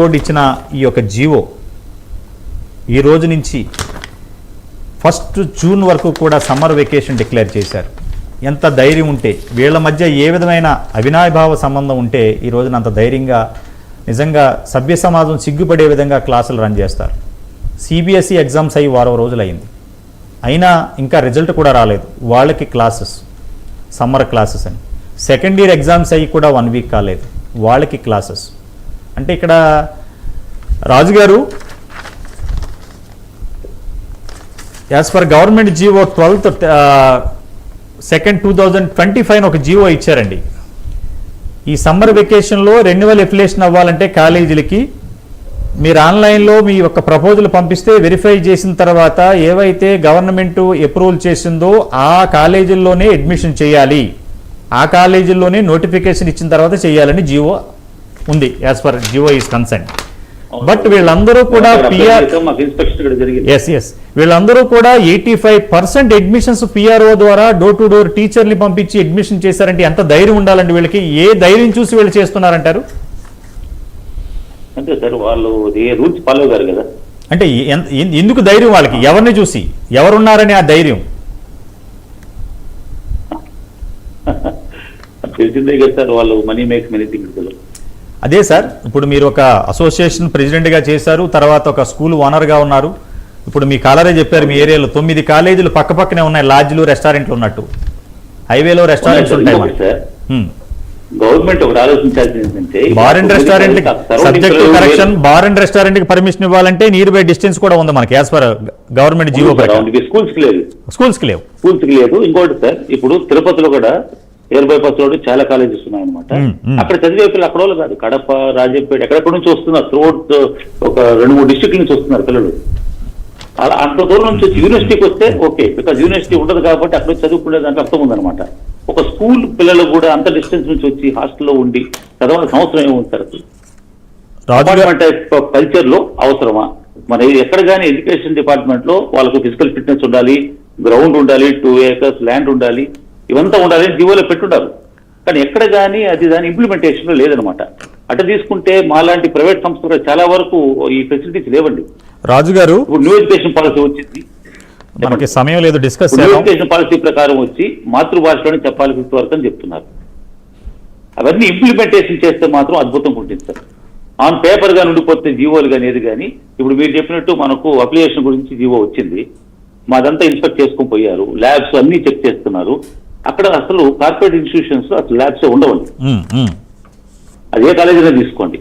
Board ఇచ్చిన ఈ యొక్క జీవో ఈ రోజు నుంచి ఫస్ట్ జూన్ వరకు కూడా సమ్మర్ వెకేషన్ డిక్లేర్ చేశారు. ఎంత ధైర్యం ఉంటే వీళ్ళ మధ్య ఏ విధమైన అవినాయభావ సంబంధం ఉంటే ఈ రోజున అంత ధైర్యంగా నిజంగా సభ్య సమాజం సిగ్గుపడే విధంగా క్లాసులు రన్ చేస్తారు. సిబిఎస్ఈ ఎగ్జామ్స్ అయ్యి వారం రోజులు అయింది అయినా ఇంకా రిజల్ట్ కూడా రాలేదు. వాళ్ళకి క్లాసెస్ సమ్మర్ క్లాసెస్ అని. సెకండ్ ఇయర్ ఎగ్జామ్స్ అయ్యి కూడా వన్ వీక్ కాలేదు. వాళ్ళకి క్లాసెస్ అంటే ఇక్కడ రాజుగారు as per government GO twelfth second two thousand twenty five ఒక జీవో ఇచ్చారండి. ఈ సమ్మర్ వెకేషన్లో రెన్యువల్ ఎఫిలేషన్ అవ్వాలంటే కాలేజీలకి మీరు ఆన్లైన్లో మీ యొక్క ప్రపోజల్ పంపిస్తే వెరిఫై చేసిన తర్వాత ఏవైతే గవర్నమెంట్ అప్రూవల్ చేసిందో ఆ కాలేజీల్లోనే అడ్మిషన్ చేయాలి. ఆ కాలేజీల్లోనే నోటిఫికేషన్ ఇచ్చిన తర్వాత చేయాలని జీవో ఉంది as far GO is concern but వీళ్ళందరూ కూడా పిఆర్ ఎస్ ఎస్ వీళ్ళందరూ కూడా eighty five percent admissions PRO ద్వారా డోర్ టు డోర్ టీచర్ని పంపించి అడ్మిషన్ చేశారంటే ఎంత ధైర్యం ఉండాలండి వీళ్ళకి? ఏ ధైర్యం చూసి వీళ్ళు చేస్తున్నారంటారు? అంతే సార్ వాళ్ళు ఏ రూల్స్ ఫాలో గారు కదా. అంటే ఎందుకు ధైర్యం వాళ్ళకి? ఎవరిని చూసి? ఎవరున్నారని ఆ ధైర్యం. తెలిసిందే కదా సార్ వాళ్ళు మనీ మేక్స్ మెనీ థింగ్స్ అదే సార్ ఇప్పుడు మీరు ఒక అసోసియేషన్ ప్రెసిడెంట్గా చేశారు తర్వాత ఒక స్కూల్ ఓనర్గా ఉన్నారు. ఇప్పుడు మీ కాలరే చెప్పారు మీ ఏరియాలో తొమ్మిది కాలేజీలు పక్క పక్కనే ఉన్నాయి లాడ్జ్లు రెస్టారెంట్లు ఉన్నట్టు. హైవేలో రెస్టారెంట్స్ ఉంటాయి మనకి. సార్ హ్మ్. గవర్నమెంట్ ఒకటి ఆలోచించాల్సింది ఏంటంటే bar and restaurant subject correction bar and రెస్టారెంట్కి పర్మిషన్ ఇవ్వాలంటే నియర్ బై డిస్టెన్స్ కూడా ఉంది మనకి యాజ్ పర్ గవర్నమెంట్ జీవో ప్రకారం. స్కూల్స్కి లేదు. స్కూల్స్కి లేవు. స్కూల్స్కి లేదు. ఇంకోటి సార్ ఇప్పుడు తిరుపతిలో కూడా ఎయిర్ బైపాస్ రోడ్ చాలా కాలేజెస్ ఉన్నాయన్నమాట. అక్కడ చదివే పిల్లలు అక్కడ వాళ్ళు కాదు. కడప రాజంపేట ఎక్కడెక్కడ నుంచి వస్తున్నారు? త్రూఅవుట్ ఒక రెండు మూడు డిస్ట్రిక్ట్ నుంచి వస్తున్నారు పిల్లలు. అలా అంత దూరం నుంచి వచ్చి యూనివర్సిటీకి వస్తే ఓకే బికాజ్ యూనివర్సిటీ ఉండదు కాబట్టి అక్కడ చదువుకునే దానికి అర్థం ఉందన్నమాట. ఒక స్కూల్ పిల్లలు కూడా అంత డిస్టెన్స్ నుంచి వచ్చి హాస్టల్లో ఉండి చదవాల్సిన అవసరం ఏముంది డిపార్ట్మెంట్ కల్చర్లో అవసరమా? మన ఎక్కడ కానీ ఎడ్యుకేషన్ డిపార్ట్మెంట్లో వాళ్ళకు ఫిజికల్ ఫిట్నెస్ ఉండాలి గ్రౌండ్ ఉండాలి టూ ఏకర్స్ ల్యాండ్ ఉండాలి ఇవంతా ఉండాలి అని జీవోలో పెట్టుంటారు. కానీ ఎక్కడ కానీ అది దాని ఇంప్లిమెంటేషన్లో లేదనమాట. అటు తీసుకుంటే మాలాంటి ప్రైవేట్ సంస్థలు చాలా వరకు ఈ ఫెసిలిటీస్ లేవండి. రాజు గారు ఇప్పుడు న్యూ ఎడ్యుకేషన్ పాలసీ వచ్చింది. మనకి సమయం లేదు డిస్కస్ న్యూ ఎడ్యుకేషన్ పాలసీ ప్రకారం వచ్చి మాతృభాషలోనే చెప్పాలి ఫిఫ్త్ వరకు అని చెప్తున్నారు. అవన్నీ ఇంప్లిమెంటేషన్ చేస్తే మాత్రం అద్భుతంగా ఉంటుంది సార్. ఆన్ పేపర్గా ఉండిపోతే జీవోలు కానీ ఏది కానీ ఇప్పుడు మీరు చెప్పినట్టు మనకు అప్లికేషన్ గురించి జీవో వచ్చింది. మాదంతా ఇన్స్పెక్ట్ చేసుకొని పోయారు. ల్యాబ్స్ అన్ని చెక్ చేస్తున్నారు. అక్కడ అసలు కార్పొరేట్ ఇన్స్టిట్యూషన్స్ అసలు ల్యాబ్స్ ఉండవండి. అదే కాలేజీలో తీసుకోండి.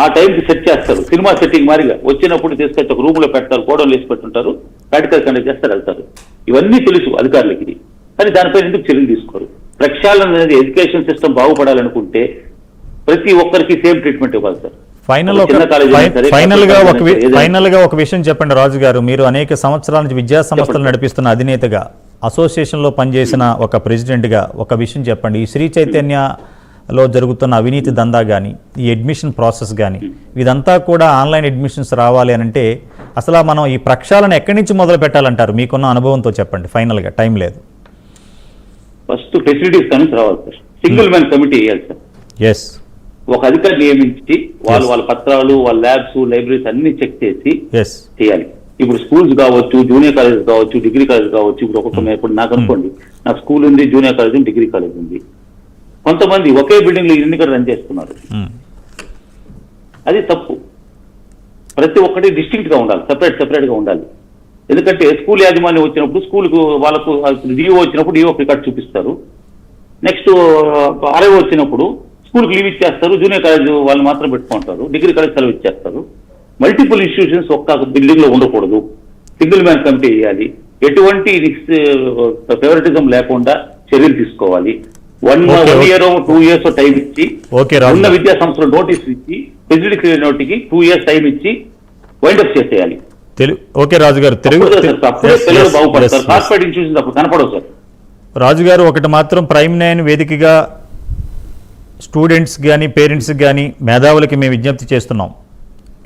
ఆ టైంకి సెట్ చేస్తారు. సినిమా సెట్టింగ్ మారిగా వచ్చినప్పుడు తీసుకొచ్చి ఒక రూమ్లో పెడతారు కోడలు వేసి పెట్టుంటారు ప్రాక్టికల్ కండక్ట్ చేస్తారు వెళ్తారు. ఇవన్నీ తెలుసు అధికారులకి. కానీ దానిపై ఎందుకు చర్యలు తీసుకోరు? ప్రక్షాళన అనేది ఎడ్యుకేషన్ సిస్టమ్ బాగుపడాలనుకుంటే ప్రతి ఒక్కరికి సేమ్ ట్రీట్మెంట్ ఇవ్వాలి సార్. ఫైనల్ ఫైనల్గా ఒక ఫైనల్గా ఒక విషయం చెప్పండి రాజు గారు మీరు అనేక సంవత్సరాల నుంచి విద్యా సంస్థలు. నడిపిస్తున్న అధినేతగా. అసోసియేషన్లో పనిచేసిన ఒక ప్రెసిడెంట్గా ఒక విషయం చెప్పండి. ఈ శ్రీ చైతన్యలో జరుగుతున్న అవినీతి దందా కానీ ఈ అడ్మిషన్ ప్రాసెస్ కానీ ఇదంతా కూడా ఆన్లైన్ అడ్మిషన్స్ రావాలి అని అంటే అసలు మనం ఈ ప్రక్షాళన ఎక్కడి నుంచి మొదలు పెట్టాలంటారు? మీకున్న అనుభవంతో చెప్పండి. ఫైనల్గా టైం లేదు. ఫస్ట్ ఫెసిలిటీస్ కానీ రావాలి సార్. సింగిల్ మ్యాన్ కమిటీ వేయాలి సార్. ఎస్ ఒక అధికారి నియమించి వాళ్ళు. వాళ్ళ పత్రాలు వాళ్ళ ల్యాబ్స్ లైబ్రరీస్ అన్ని చెక్ చేసి చేయాలి. ఇప్పుడు స్కూల్స్ కావచ్చు జూనియర్ కాలేజ్ కావచ్చు డిగ్రీ కాలేజ్ కావచ్చు ఇప్పుడు ఒక్కొక్క ఇప్పుడు నాకు అనుకోండి నాకు స్కూల్ ఉంది జూనియర్ కాలేజ్ ఉంది డిగ్రీ కాలేజ్ ఉంది. కొంతమంది ఒకే బిల్డింగ్లో ఎన్నికలు రన్ చేస్తున్నారు. అది తప్పు. ప్రతి ఒక్కటి డిస్టింక్ట్గా ఉండాలి సెపరేట్ సెపరేట్గా ఉండాలి. ఎందుకంటే స్కూల్ యాజమాన్యం వచ్చినప్పుడు స్కూల్కు వాళ్ళకు డిఓ వచ్చినప్పుడు డిఓ రికార్డ్ చూపిస్తారు. నెక్స్ట్ ఆర్ఐ వచ్చినప్పుడు స్కూల్కి లీవ్ ఇచ్చేస్తారు జూనియర్ కాలేజ్ వాళ్ళు మాత్రం పెట్టుకుంటారు డిగ్రీ కాలేజ్ సెలవు ఇచ్చేస్తారు. మల్టిపుల్ ఇన్స్టిట్యూషన్స్ ఒక్క బిల్డింగ్లో ఉండకూడదు. సింగిల్ మ్యాన్ కమిటీ వేయాలి. ఎటువంటి ఫేవరెటిజం లేకుండా చర్యలు తీసుకోవాలి. One one. Year two years time ఇచ్చి ఉన్న. విద్యా సంస్థలు నోటీస్ ఇచ్చి ఫెసిలిటీ నోటికి టూ ఇయర్స్ టైం ఇచ్చి వైండప్ చేసేయాలి. తెలు ఓకే రాజు గారు తెలుగు అప్పుడే బాగుపడతారు. కనపడవు సార్. రాజు గారు ఒకటి మాత్రం ప్రైమ్ నైన్ వేదికగా స్టూడెంట్స్ కానీ పేరెంట్స్కి కానీ మేధావులకి మేము విజ్ఞప్తి చేస్తున్నాం.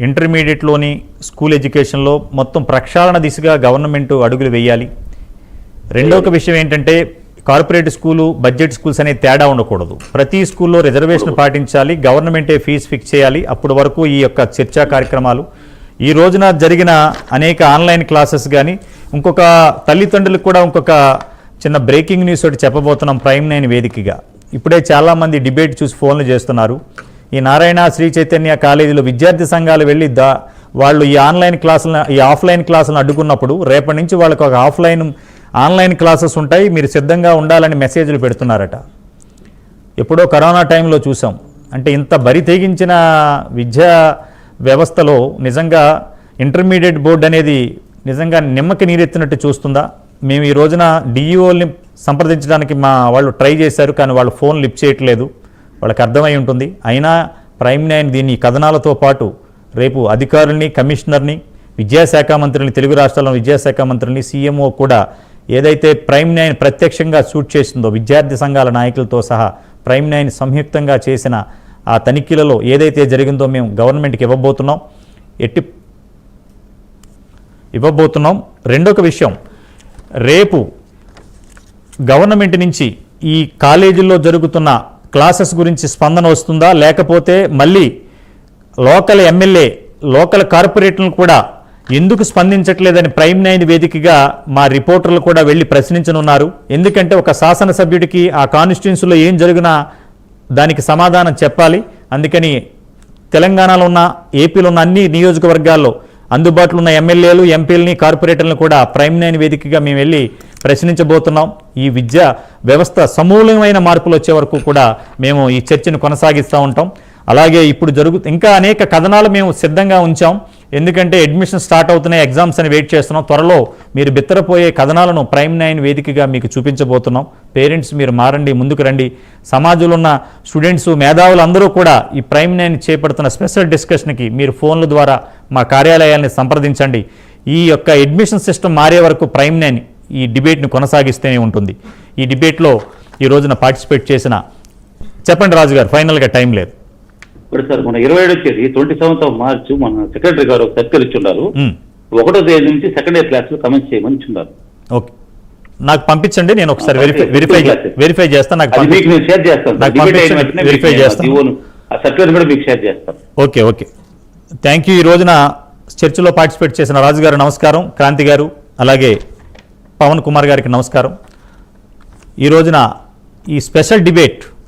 ఇంటర్మీడియట్లోని స్కూల్ ఎడ్యుకేషన్లో మొత్తం ప్రక్షాళన దిశగా గవర్నమెంట్ అడుగులు వేయాలి. ఒక విషయం ఏంటంటే కార్పొరేట్ స్కూలు బడ్జెట్ స్కూల్స్ అనే తేడా ఉండకూడదు. ప్రతి స్కూల్లో రిజర్వేషన్ పాటించాలి గవర్నమెంటే ఫీజు ఫిక్స్ చేయాలి. అప్పటి వరకు ఈ యొక్క చర్చా కార్యక్రమాలు. ఈ రోజున జరిగిన అనేక ఆన్లైన్ క్లాసెస్ కానీ ఇంకొక తల్లిదండ్రులకు కూడా ఇంకొక చిన్న బ్రేకింగ్ న్యూస్ ఒకటి చెప్పబోతున్నాం ప్రైమ్ నైన్ వేదికగా. ఇప్పుడే చాలామంది డిబేట్ చూసి ఫోన్లు చేస్తున్నారు. ఈ నారాయణ శ్రీ చైతన్య కాలేజీలో విద్యార్థి సంఘాలు వెళ్ళి దా వాళ్ళు ఈ ఆన్లైన్ క్లాసులను ఈ ఆఫ్లైన్ క్లాసులను అడ్డుకున్నప్పుడు రేపటి నుంచి వాళ్ళకి ఒక ఆఫ్లైన్ ఆన్లైన్ క్లాసెస్ ఉంటాయి. మీరు సిద్ధంగా ఉండాలని మెసేజ్లు పెడుతున్నారట. ఎప్పుడో కరోనా టైంలో చూసాం. అంటే ఇంత బరి తెగించిన విద్యా వ్యవస్థలో నిజంగా ఇంటర్మీడియట్ బోర్డు అనేది నిజంగా నిమ్మకి నీరెత్తినట్టు చూస్తుందా? మేము ఈ రోజున డిఈఓల్ని సంప్రదించడానికి మా వాళ్ళు ట్రై చేశారు కానీ వాళ్ళు ఫోన్ లిఫ్ట్ చేయట్లేదు. వాళ్ళకి అర్థమై ఉంటుంది. అయినా ప్రైమ్ న్యాయం దీని కథనాలతో పాటు రేపు అధికారుల్ని కమిషనర్ని విద్యాశాఖ మంత్రిని తెలుగు రాష్ట్రాల విద్యాశాఖ మంత్రిని సీఎంఓ కూడా ఏదైతే ప్రైమ్ న్యాయం ప్రత్యక్షంగా షూట్ చేసిందో విద్యార్థి సంఘాల నాయకులతో సహా ప్రైమ్ న్యాయం సంయుక్తంగా చేసిన ఆ తనిఖీలలో ఏదైతే జరిగిందో మేము గవర్నమెంట్కి ఇవ్వబోతున్నాం. ఎట్టి ఇవ్వబోతున్నాం. రెండొక విషయం రేపు గవర్నమెంట్ నుంచి ఈ కాలేజీల్లో జరుగుతున్న క్లాసెస్ గురించి స్పందన వస్తుందా? లేకపోతే మళ్ళీ లోకల్ ఎమ్మెల్యే లోకల్ కార్పొరేటర్లు కూడా ఎందుకు స్పందించట్లేదని ప్రైమ్ నైన్ వేదికగా మా రిపోర్టర్లు కూడా వెళ్ళి ప్రశ్నించనున్నారు. ఎందుకంటే ఒక శాసనసభ్యుడికి ఆ కాన్స్టిట్యున్సీలో ఏం జరిగినా దానికి సమాధానం చెప్పాలి. అందుకని తెలంగాణలో ఉన్న ఏపీలో ఉన్న అన్ని నియోజకవర్గాల్లో అందుబాటులో ఉన్న ఎమ్మెల్యేలు ఎంపీలని కార్పొరేటర్లను కూడా ప్రైమ్ నైన్ వేదికగా మేము వెళ్ళి ప్రశ్నించబోతున్నాం. ఈ విద్య వ్యవస్థ సమూలమైన మార్పులు వచ్చే వరకు కూడా మేము ఈ చర్చను కొనసాగిస్తూ ఉంటాం. అలాగే ఇప్పుడు జరుగు ఇంకా అనేక కథనాలు మేము సిద్ధంగా ఉంచాం. ఎందుకంటే అడ్మిషన్ స్టార్ట్ అవుతున్నాయి ఎగ్జామ్స్ అని వెయిట్ చేస్తున్నాం. త్వరలో మీరు బిత్తరపోయే కథనాలను ప్రైమ్ నైన్ వేదికగా మీకు చూపించబోతున్నాం. పేరెంట్స్ మీరు మారండి ముందుకు రండి. సమాజంలో ఉన్న స్టూడెంట్స్ మేధావులు అందరూ కూడా ఈ ప్రైమ్ నైన్ చేపడుతున్న స్పెషల్ డిస్కషన్కి మీరు ఫోన్ల ద్వారా మా కార్యాలయాల్ని సంప్రదించండి. ఈ యొక్క అడ్మిషన్ సిస్టమ్ మారే వరకు ప్రైమ్ నైన్ ఈ డిబేట్ని కొనసాగిస్తూనే ఉంటుంది. ఈ డిబేట్లో ఈ రోజున పార్టిసిపేట్ చేసిన చెప్పండి రాజు గారు ఫైనల్గా టైం లేదు. ఇప్పుడు సార్ మన ఇరవై ఏడు వచ్చేది ట్వంటీ సెవెంత్ ఆఫ్ మార్చ్ మన సెక్రటరీ గారు సర్కిల్ ఇచ్చున్నారు ఒకటో తేదీ నుంచి సెకండ్ ఇయర్ క్లాస్లో కమెంట్ చేయమని ఇచ్చున్నారు ఓకే. నాకు పంపించండి నేను ఒకసారి వెరిఫై వెరిఫై. వెరిఫై చేస్తాను నాకు షేర్ చేస్తాను వెరిఫై చేస్తాను. సర్క్యులర్ కూడా మీకు షేర్ చేస్తాను. Okay okay. Thank you. ఈ రోజున చర్చలో పార్టిసిపేట్ చేసిన రాజు గారు నమస్కారం క్రాంతి గారు అలాగే పవన్ కుమార్ గారికి నమస్కారం. ఈ రోజున ఈ స్పెషల్ డిబేట్